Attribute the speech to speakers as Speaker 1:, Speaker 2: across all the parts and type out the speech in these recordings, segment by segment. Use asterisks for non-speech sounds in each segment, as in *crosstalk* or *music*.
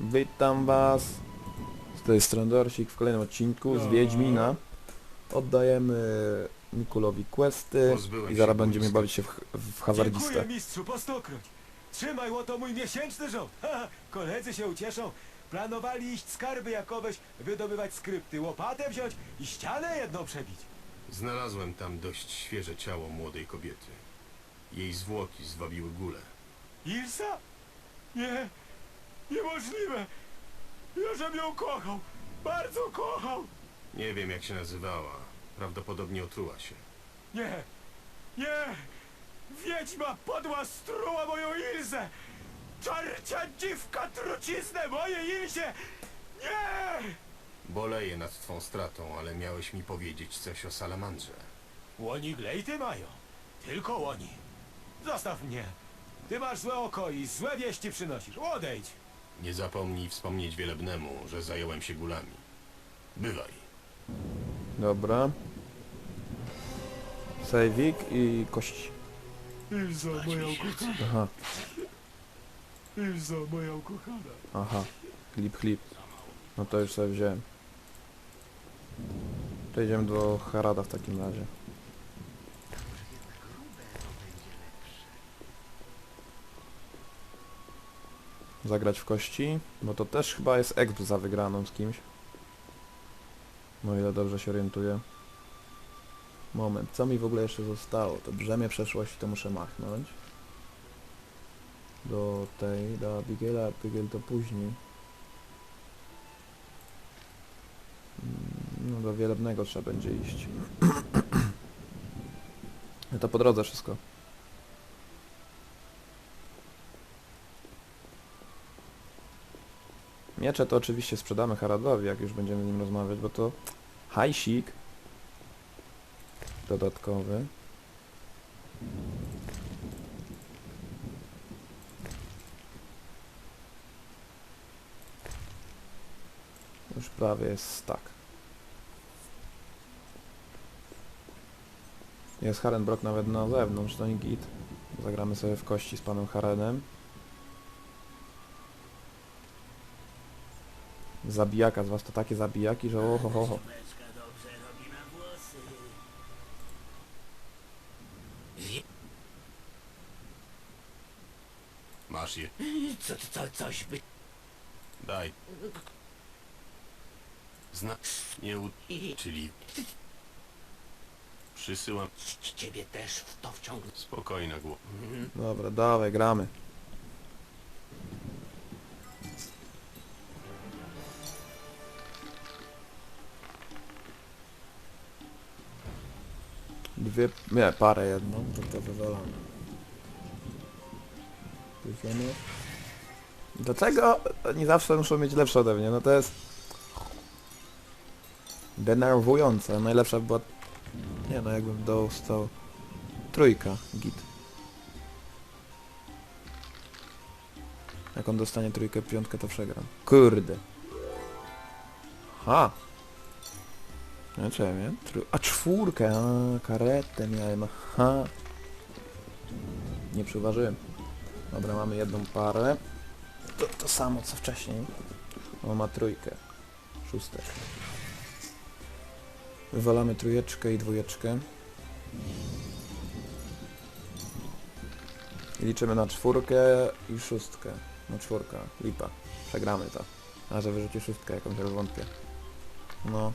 Speaker 1: Witam was. Z tej strony Dorsik w kolejnym odcinku z Wiedźmina. Oddajemy Mikulowi questy
Speaker 2: Pozbyłem
Speaker 1: i
Speaker 2: się
Speaker 1: zaraz będziemy bawić się w, w hazardzistę.
Speaker 3: Dziękuję mistrzu po stokroć. Trzymaj łoto mój miesięczny rząd. *laughs* Ha, koledzy się ucieszą. Planowali iść skarby jakoweś, wydobywać skrypty, łopatę wziąć i ścianę jedną przebić.
Speaker 2: Znalazłem tam dość świeże ciało młodej kobiety. Jej zwłoki zwabiły gulę.
Speaker 3: Ilsa? Nie, niemożliwe. Ja żem ją kochał, bardzo kochał.
Speaker 2: Nie wiem jak się nazywała. Prawdopodobnie otruła się.
Speaker 3: Nie, nie, wiedźma podła struła moją Ilzę. Czarcia dziwka truciznę moje Ilzie. Nie!
Speaker 2: Boleję nad twą stratą, ale miałeś mi powiedzieć coś o salamandrze.
Speaker 3: Łoni glejty mają. Tylko łoni. Zostaw mnie. Ty masz złe oko i złe wieści przynosisz. Odejdź.
Speaker 2: Nie zapomnij wspomnieć wielebnemu, że zająłem się gulami. Bywaj.
Speaker 1: Dobra. Sejwik i kości.
Speaker 3: Ilzo, moja ukochana.
Speaker 1: Aha,
Speaker 3: Ilzo, moja ukochana.
Speaker 1: aha. Klip, klip. No to już sobie wziąłem. To idziemy do Harada w takim razie. Zagrać w kości, bo to też chyba jest exp za wygraną z kimś. No ile dobrze się orientuję. Moment, co mi w ogóle jeszcze zostało? To brzemię przeszłości to muszę machnąć. Do tej, do Abigaila, Abigail to później. Mm, No do wielebnego trzeba będzie iść. *clears throat* to po drodze wszystko. Miecze to oczywiście sprzedamy Haradowi, jak już będziemy z nim rozmawiać, bo to hajsik dodatkowy. Już prawie jest tak. Jest Harenbrock nawet na zewnątrz, to nie git. Zagramy sobie w kości z panem Harenem. Zabijaka z was to takie zabijaki, że oho, ho, ho.
Speaker 2: Masz je.
Speaker 4: Co, co, coś by...
Speaker 2: Daj. Zna... Nie u... Czyli... Przysyłam...
Speaker 4: ciebie też w to wciągnął.
Speaker 2: Spokojna głowa.
Speaker 1: Dobra, dawaj, gramy. Dwie, nie, parę jedną, to to wywalamy. Dlaczego oni zawsze muszą mieć lepsze ode mnie? No to jest... Denerwujące. Najlepsza była... Nie no, jakbym dostał... Trójka, git. Jak on dostanie trójkę, piątkę, to przegram. Kurde. Ha. No? Tru... A czwórkę, a karetę miałem, aha. Nie przyważyłem. Dobra, mamy jedną parę. To, to samo co wcześniej. On ma trójkę. Szóstek. Wywalamy trójeczkę i dwójeczkę. I liczymy na czwórkę i szóstkę. No czwórka, lipa. Przegramy to. A że wyrzuci szóstkę jakąś, wątpię. No.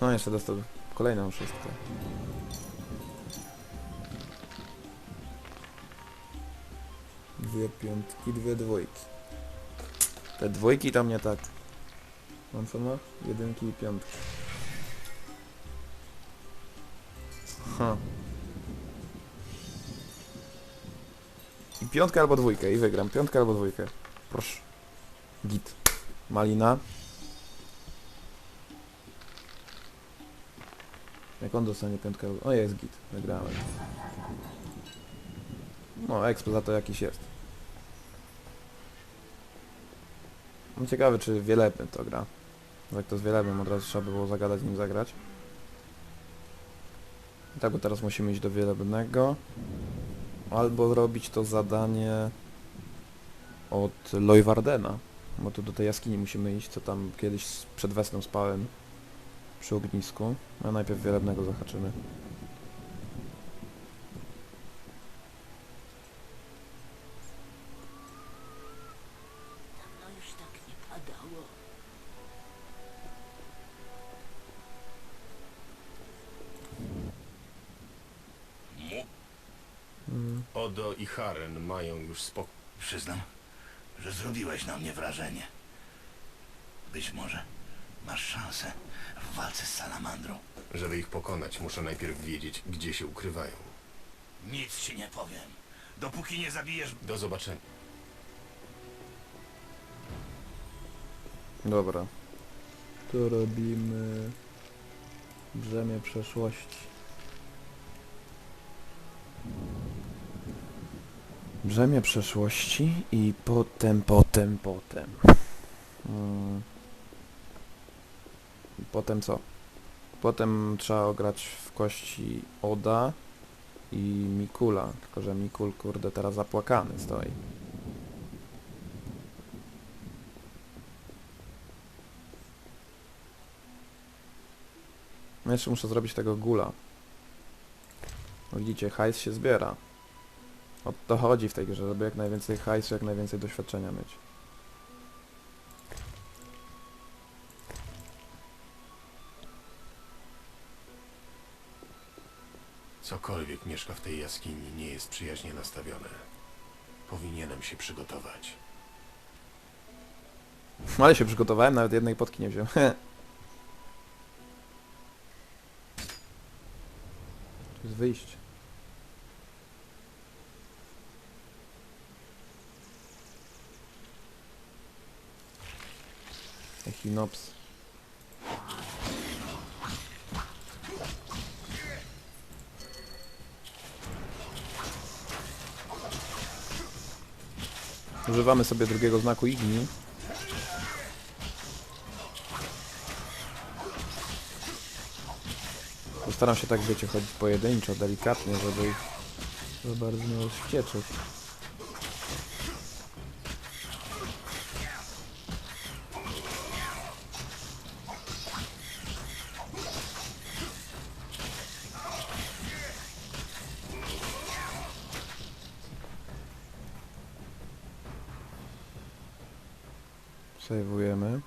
Speaker 1: No jeszcze dostał kolejną szóstkę. Dwie piątki, dwie dwójki. Te dwójki to mnie tak. Mam co ma? Jedynki i piątki. Ha. I piątkę albo dwójkę i wygram. Piątkę albo dwójkę. Proszę. Git. Malina. Jak on dostanie piątkę. O jest git. Wygrałem. No, exp za to jakiś jest. No ciekawy, czy wielebny to gra. Jak to z wielebnym, od razu trzeba by było zagadać nim zagrać. I tak, bo teraz musimy iść do wielebnego. Albo robić to zadanie od Loywardena. Bo tu do tej jaskini musimy iść, co tam kiedyś przed wesną spałem. Przy ognisku. A najpierw wielebnego zahaczymy.
Speaker 4: Już tak.
Speaker 1: Mm.
Speaker 2: Odo i Haren mają już spokój.
Speaker 5: Przyznam, że zrobiłeś na mnie wrażenie. Być może masz szansę w walce z salamandrą.
Speaker 2: Żeby ich pokonać, muszę najpierw wiedzieć, gdzie się ukrywają.
Speaker 5: Nic ci nie powiem. Dopóki nie zabijesz...
Speaker 2: Do zobaczenia.
Speaker 1: Dobra. Tu robimy brzemię przeszłości. Brzemię przeszłości i potem, potem, potem. Mm. Potem co? Potem trzeba ograć w kości Oda i Mikula. Tylko, że Mikul, kurde, teraz zapłakany stoi. No Jeszcze muszę zrobić tego gula. Widzicie, hajs się zbiera. O to chodzi w tej grze, żeby jak najwięcej hajsu, jak najwięcej doświadczenia mieć.
Speaker 2: Cokolwiek mieszka w tej jaskini nie jest przyjaźnie nastawione. Powinienem się przygotować.
Speaker 1: Ale się przygotowałem, nawet jednej potki nie wziąłem. *laughs* Tu jest wyjście. Echinops. Używamy sobie drugiego znaku Igni. Postaram się tak, wiecie, chodzić pojedynczo, delikatnie, żeby ich za bardzo nie rozwścieczyć. Sejwujemy.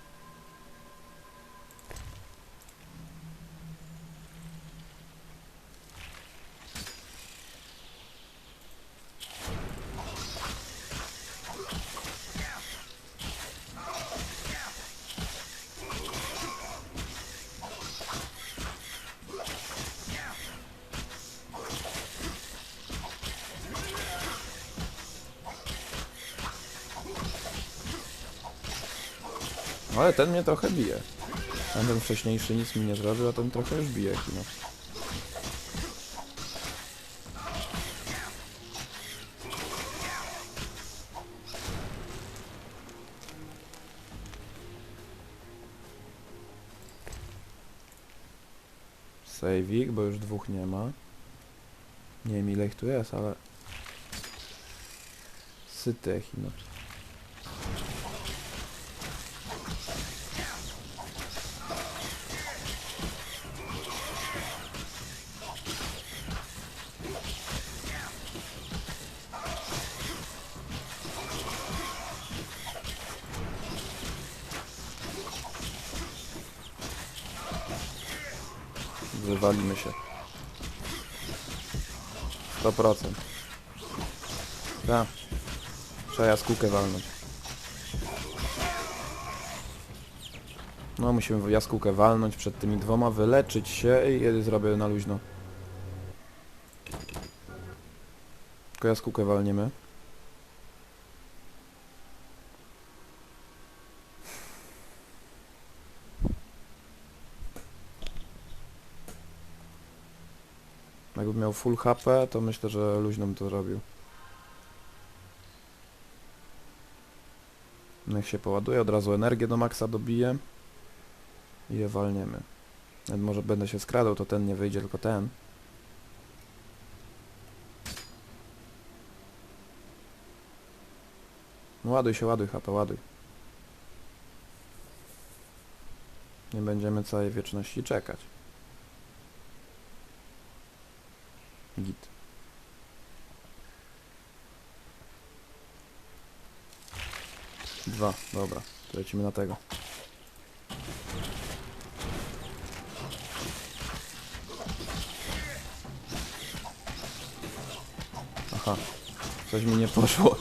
Speaker 1: Ale ten mnie trochę bije. Ten wcześniejszy nic mi nie zrobił, a ten trochę już bije kino. Sejwik, bo już dwóch nie ma. Nie wiem ile ich tu jest, ale... Syty Echinops. 100%. Da. Trzeba jaskółkę walnąć. No, musimy jaskółkę walnąć przed tymi dwoma, wyleczyć się i zrobię na luźno. Tylko jaskółkę walniemy. Jakbym miał full HP, to myślę, że luźno bym to zrobił. Niech się poładuje, od razu energię do maksa dobiję. I je walniemy. Nawet może będę się skradał, to ten nie wyjdzie, tylko ten. No ładuj się, ładuj HP, ładuj. Nie będziemy całej wieczności czekać. Git. Dwa, dobra. To lecimy na tego. Aha. Coś mi nie poszło.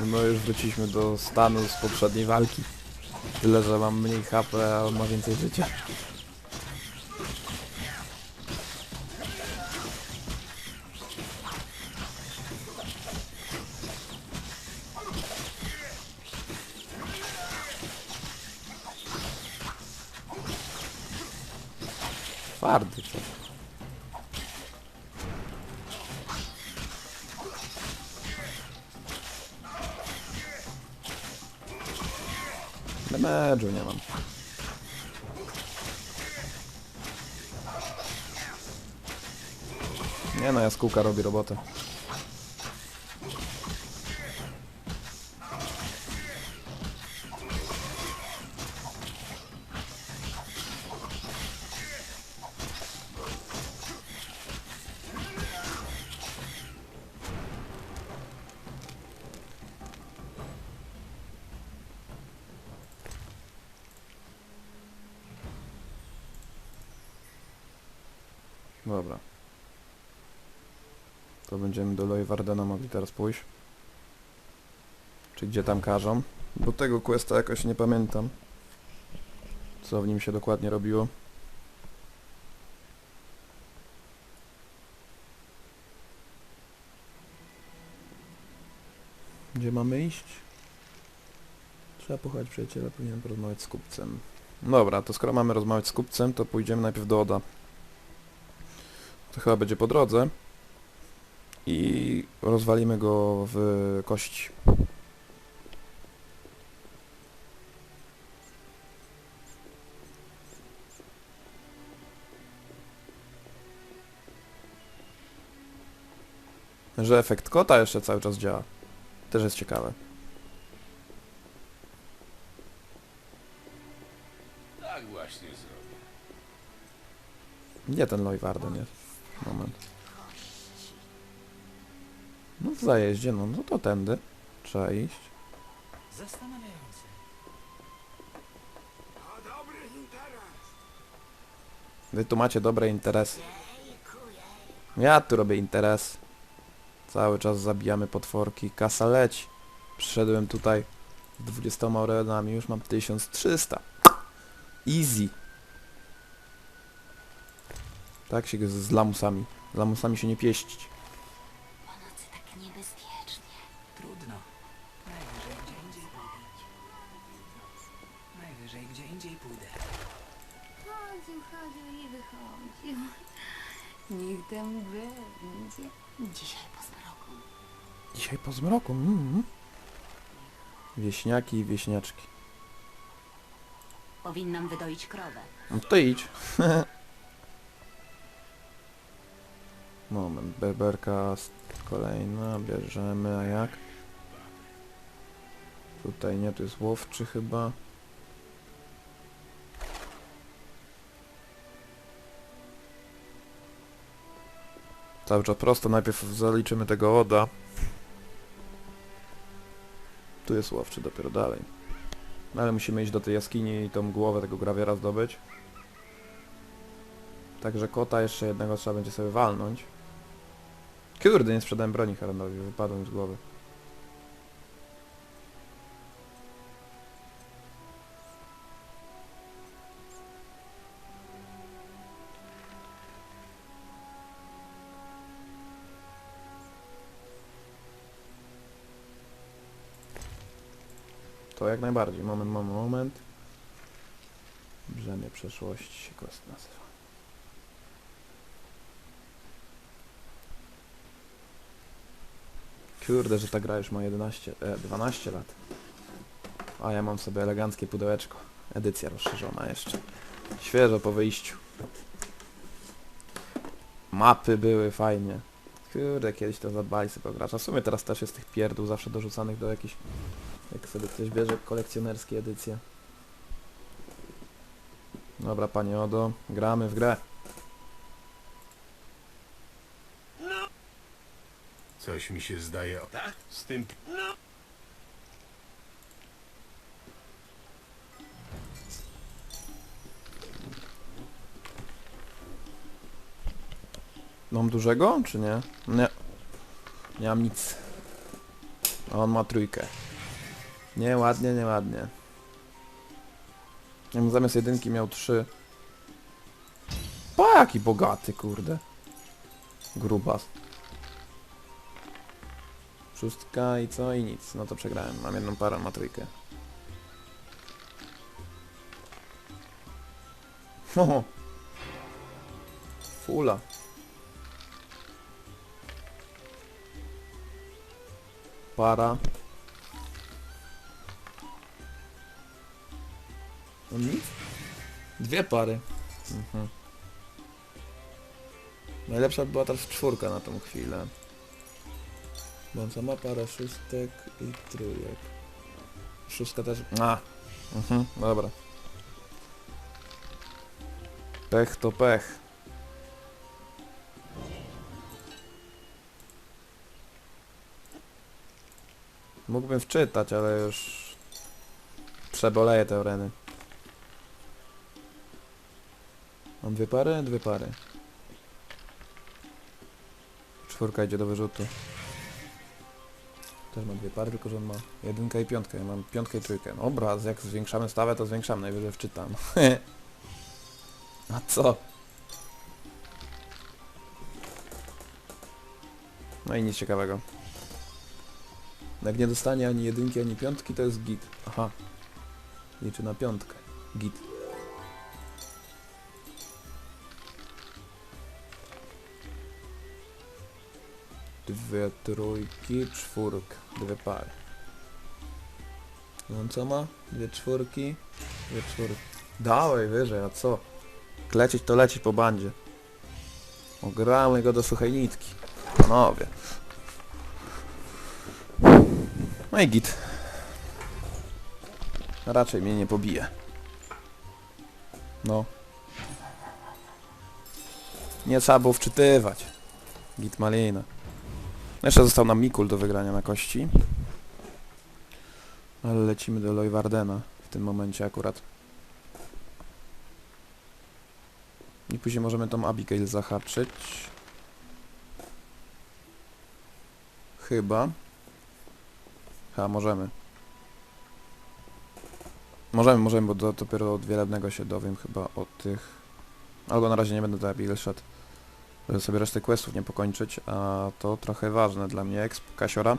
Speaker 1: No już wróciliśmy do stanu z poprzedniej walki. Tyle, że mam mniej HP, a on ma więcej życia. Twardy? Damage'u nie mam. Nie no, jaskółka robi robotę. Dobra. To będziemy do Leuwardena mogli teraz pójść. Czy gdzie tam każą. Bo tego questa jakoś nie pamiętam. Co w nim się dokładnie robiło. Gdzie mamy iść? Trzeba pochować przyjaciela, powinien porozmawiać z kupcem. Dobra, to skoro mamy rozmawiać z kupcem, to pójdziemy najpierw do Oda. To chyba będzie po drodze. I rozwalimy go w kości. Że efekt kota jeszcze cały czas działa. Też jest ciekawe.
Speaker 2: Tak właśnie zrobię.
Speaker 1: Gdzie ten Leuwarden jest? Moment. No w zajeździe, no, no to tędy. Trzeba iść.
Speaker 3: Zastanawiające.
Speaker 1: Wy tu macie dobre interesy. Ja tu robię interes. Cały czas zabijamy potworki. Kasa leci. Przyszedłem tutaj z 20 orenami, już mam 1300. Easy. Tak się z, z lamusami. Z lamusami się nie pieścić.
Speaker 4: Po nocy tak niebezpiecznie.
Speaker 6: Trudno. Najwyżej gdzie indziej pójdę. Najwyżej gdzie indziej pójdę.
Speaker 4: Chodził, chodził i wychodził. Niech tam będzie. Dzisiaj.
Speaker 1: Dzisiaj po zmroku. Mm. Wieśniaki i wieśniaczki.
Speaker 4: Powinnam wydoić krowę.
Speaker 1: No to idź. *laughs* Moment, berberka s- kolejna, bierzemy, a jak? Tutaj nie, tu jest łowczy chyba. Cały czas prosto, najpierw zaliczymy tego Oda. Tu jest łowczy dopiero dalej. No ale musimy iść do tej jaskini i tą głowę tego grawiera zdobyć. Także kota jeszcze jednego trzeba będzie sobie walnąć. Kurde, nie sprzedałem broni Harandowi, wypadłem z głowy. To jak najbardziej. Moment, moment, moment. Brzemię przeszłości quest nazywa. Kurde, że ta gra już ma 11, e, 12 lat. A ja mam sobie eleganckie pudełeczko. Edycja rozszerzona jeszcze. Świeżo po wyjściu. Mapy były fajnie. Kurde, kiedyś to zadbali sobie gracza. W sumie teraz też jest tych pierdół zawsze dorzucanych do jakichś... Jak sobie ktoś bierze kolekcjonerskie edycje. Dobra, panie Odo, gramy w grę.
Speaker 2: Coś mi się zdaje... o-
Speaker 5: Tak?
Speaker 2: Z tym...
Speaker 1: Mam dużego, czy nie? Nie. Nie mam nic. A on ma trójkę. Nieładnie, nieładnie. Jakbym zamiast jedynki miał trzy. Pa, jaki bogaty, kurde. Grubas. Szóstka i co? I nic. No to przegrałem. Mam jedną parę, ma trójkę. Ho! Fula. Para. No nic? Dwie pary. Mhm. Najlepsza była teraz czwórka na tą chwilę. Bo on sama parę szóstek i trójek. Szóstka też... A! Mhm, dobra. Pech to pech. Mógłbym wczytać, ale już przeboleję te oreny. Mam dwie pary? Dwie pary. Czwórka idzie do wyrzutu. Też mam dwie pary, tylko że on ma jedynkę i piątkę. Ja mam piątkę i trójkę. No Obraz, jak zwiększamy stawę, to zwiększamy. Najwyżej wczytam. *laughs* A co? No i nic ciekawego. Jak nie dostanie ani jedynki, ani piątki, to jest git. Aha. Liczy na piątkę. Git. Dwie trójki, czwórka. Dwie pary. No on co ma? Dwie czwórki, dwie czwórki. Dawaj wyżej, a co? Lecieć to lecieć po bandzie. Ogramy go do suchej nitki. Panowie. No i git. Raczej mnie nie pobije. No. Nie trzeba było wczytywać. Git malina. Jeszcze został nam Mikul do wygrania na kości. Ale lecimy do Loywardena w tym momencie akurat. I później możemy tą Abigail zahaczyć. Chyba. Ha, możemy. Możemy, możemy, bo do, dopiero od wielebnego się dowiem chyba o tych... Albo na razie nie będę do Abigail szedł. Żeby sobie resztę questów nie pokończyć, a to trochę ważne dla mnie, exp Kasiora.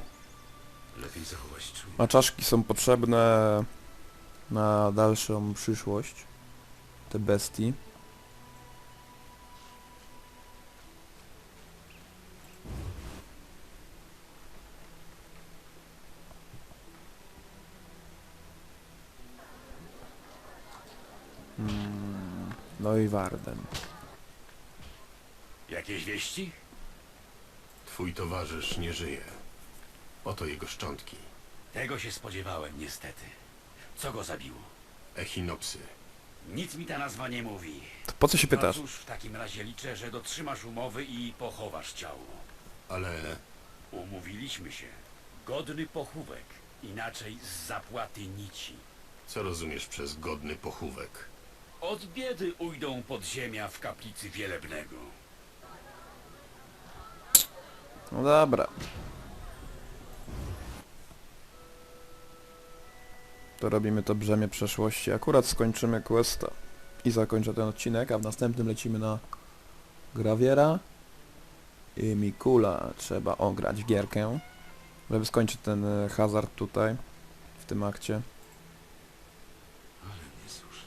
Speaker 1: A czaszki są potrzebne na dalszą przyszłość. Te bestii. Hmm, no i Warden.
Speaker 5: Jakieś wieści?
Speaker 2: Twój towarzysz nie żyje. Oto jego szczątki.
Speaker 5: Tego się spodziewałem, niestety. Co go zabiło?
Speaker 2: Echinopsy.
Speaker 5: Nic mi ta nazwa nie mówi.
Speaker 1: To po co się pytasz?
Speaker 5: No cóż, w takim razie liczę, że dotrzymasz umowy i pochowasz ciało.
Speaker 2: Ale
Speaker 5: Umówiliśmy się. Godny pochówek. Inaczej z zapłaty nici.
Speaker 2: co rozumiesz przez godny pochówek?
Speaker 5: Od biedy ujdą podziemia w kaplicy wielebnego.
Speaker 1: No dobra. To robimy to brzemię przeszłości. Akurat skończymy questa i zakończę ten odcinek, a w następnym lecimy na Grawiera i Mikula. Trzeba ograć gierkę, żeby skończyć ten e, hazard tutaj, w tym akcie.
Speaker 5: Ale nie suszy.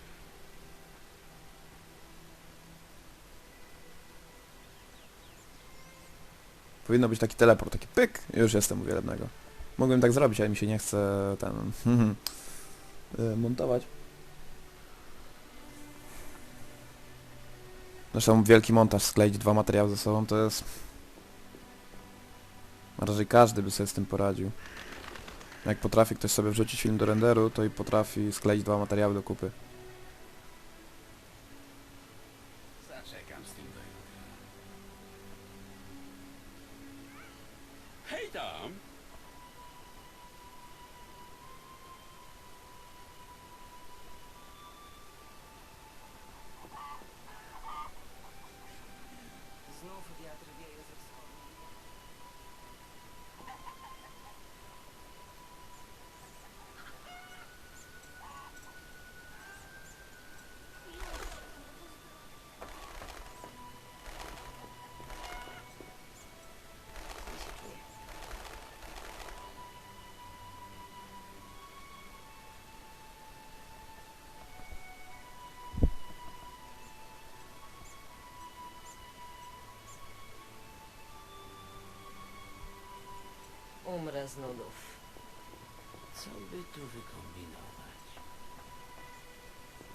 Speaker 1: Powinno być taki teleport, taki pyk, już jestem u wielebnego. Mogłem tak zrobić, ale mi się nie chce ten y, montować. Zresztą wielki montaż, skleić dwa materiały ze sobą, to jest... Raczej każdy by sobie z tym poradził. Jak potrafi ktoś sobie wrzucić film do renderu, to i potrafi skleić dwa materiały do kupy.
Speaker 7: Krasnodów. Co by tu wykombinować?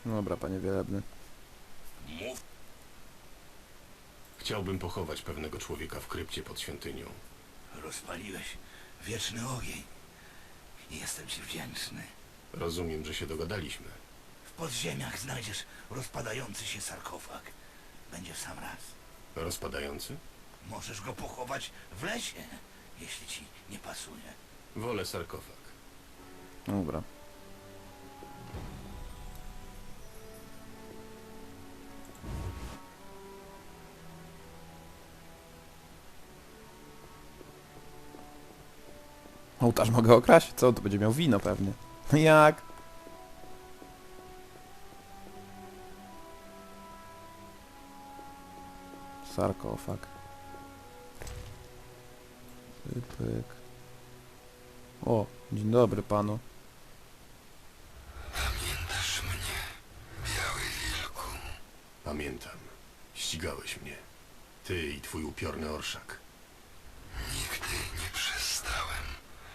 Speaker 1: Dobra, panie wielebny.
Speaker 5: Mów.
Speaker 2: Chciałbym pochować pewnego człowieka w krypcie pod świątynią.
Speaker 5: Rozpaliłeś wieczny ogień. I jestem ci wdzięczny.
Speaker 2: Rozumiem, że się dogadaliśmy.
Speaker 5: W podziemiach znajdziesz rozpadający się sarkofag. Będzie w sam raz.
Speaker 2: Rozpadający?
Speaker 5: Możesz go pochować w lesie, jeśli ci nie pasuje.
Speaker 2: Wolę sarkofag.
Speaker 1: Dobra. Ołtarz mogę okraść? Co? To będzie miał wino pewnie. Jak? Sarkofag. Pyk. O, dzień dobry panu.
Speaker 2: Pamiętam. Ścigałeś mnie. Ty i twój upiorny orszak.
Speaker 8: Nigdy nie przestałem,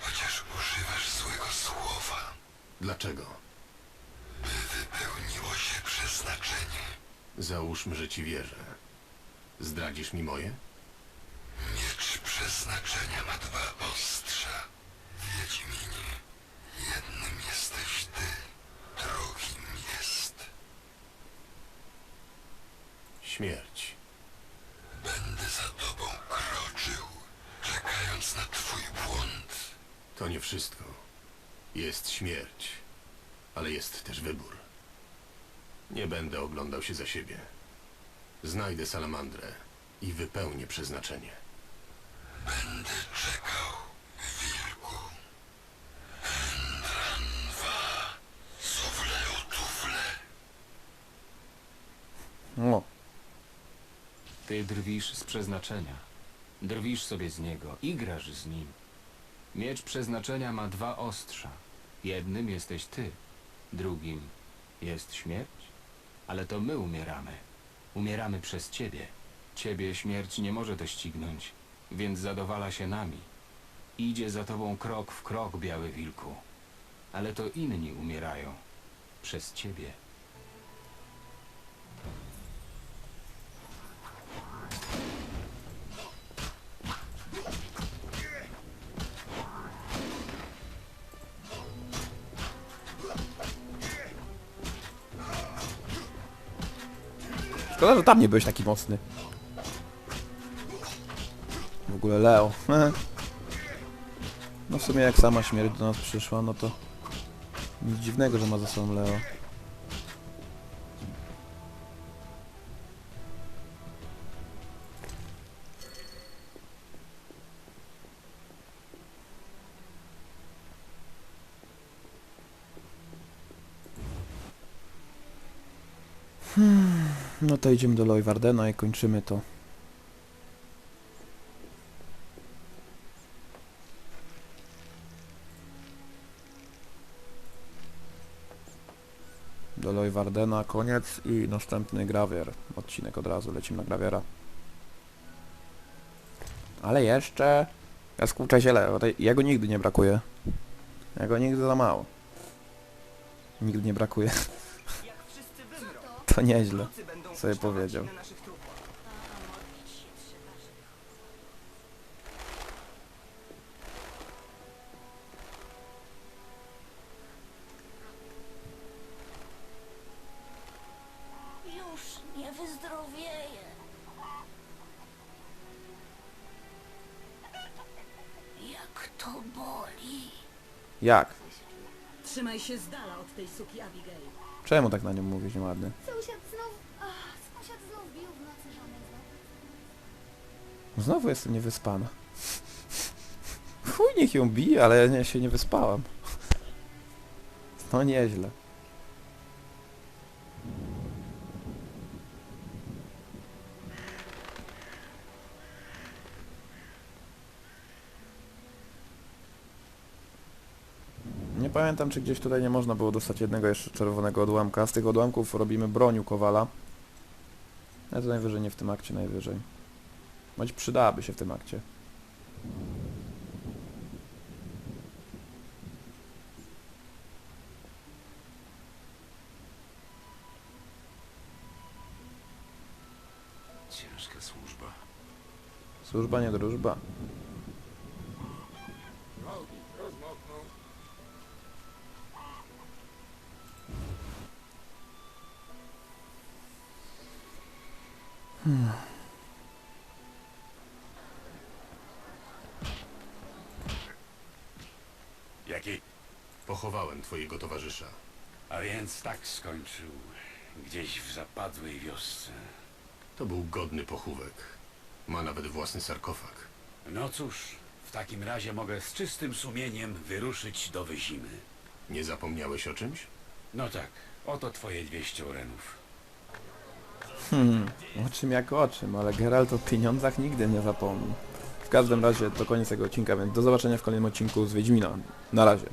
Speaker 8: chociaż używasz złego słowa,
Speaker 2: Dlaczego?
Speaker 8: by wypełniło się przeznaczenie.
Speaker 2: Załóżmy, że ci wierzę. Zdradzisz mi moje?
Speaker 8: Miecz przeznaczenia ma dwa ostrza. Wiedźminie, jednym jesteś ty, drugim jest.
Speaker 2: Śmierć.
Speaker 8: Będę za tobą kroczył, czekając na twój błąd.
Speaker 2: To nie wszystko. Jest śmierć, ale jest też wybór. Nie będę oglądał się za siebie. Znajdę salamandrę i wypełnię przeznaczenie.
Speaker 8: Będę czekał, wilku. Endranwa, sufle o tufle.
Speaker 1: O,
Speaker 9: Ty drwisz z przeznaczenia. Drwisz sobie z niego i grasz z nim. Miecz przeznaczenia ma dwa ostrza. Jednym jesteś ty, drugim jest śmierć. Ale to my umieramy. Umieramy przez ciebie. Ciebie śmierć nie może doścignąć, więc zadowala się nami. Idzie za tobą krok w krok, biały wilku. Ale to inni umierają. Przez ciebie.
Speaker 1: szkoda, że tam nie byłeś taki mocny. Ogóle Leo. *laughs* No w sumie jak sama śmierć do nas przyszła, no to nic dziwnego, że ma za sobą Leo. No to idziemy do Loywardena i kończymy to. Do Loywardena koniec i następny grawier. Odcinek od razu, lecimy na grawiera. Ale jeszcze... Ja skuczę się Leo, tej- jego nigdy nie brakuje. Jego nigdy za mało. Nigdy nie brakuje. *laughs* To nieźle. sobie powiedział.
Speaker 10: Trzymaj się z dala od tej suki Abigail.
Speaker 1: Czemu tak na nią mówisz nieładnie?
Speaker 4: Sąsiad znów... Ach, sąsiad znów bił w nocy żonę znowu.
Speaker 1: Znowu jestem niewyspana. Chuj niech ją bije, ale ja się nie wyspałam. No nieźle. pamiętam, czy gdzieś tutaj nie można było dostać jednego jeszcze czerwonego odłamka. Z tych odłamków robimy broniu kowala. Ale to najwyżej nie w tym akcie, najwyżej. Bądź przydałaby się w tym akcie.
Speaker 8: Ciężka służba.
Speaker 1: Służba, nie drużba.
Speaker 5: Jaki?
Speaker 2: Pochowałem twojego towarzysza.
Speaker 5: A więc tak skończył. Gdzieś w zapadłej wiosce.
Speaker 2: To był godny pochówek. Ma nawet własny sarkofag.
Speaker 5: No cóż, w takim razie mogę z czystym sumieniem wyruszyć do Wyzimy.
Speaker 2: Nie zapomniałeś o czymś?
Speaker 5: No tak, oto twoje 200 orenów.
Speaker 1: Hmm, o czym jak o czym, ale Geralt o pieniądzach nigdy nie zapomni. W każdym razie to koniec tego odcinka, więc do zobaczenia w kolejnym odcinku z Wiedźmina. Na razie.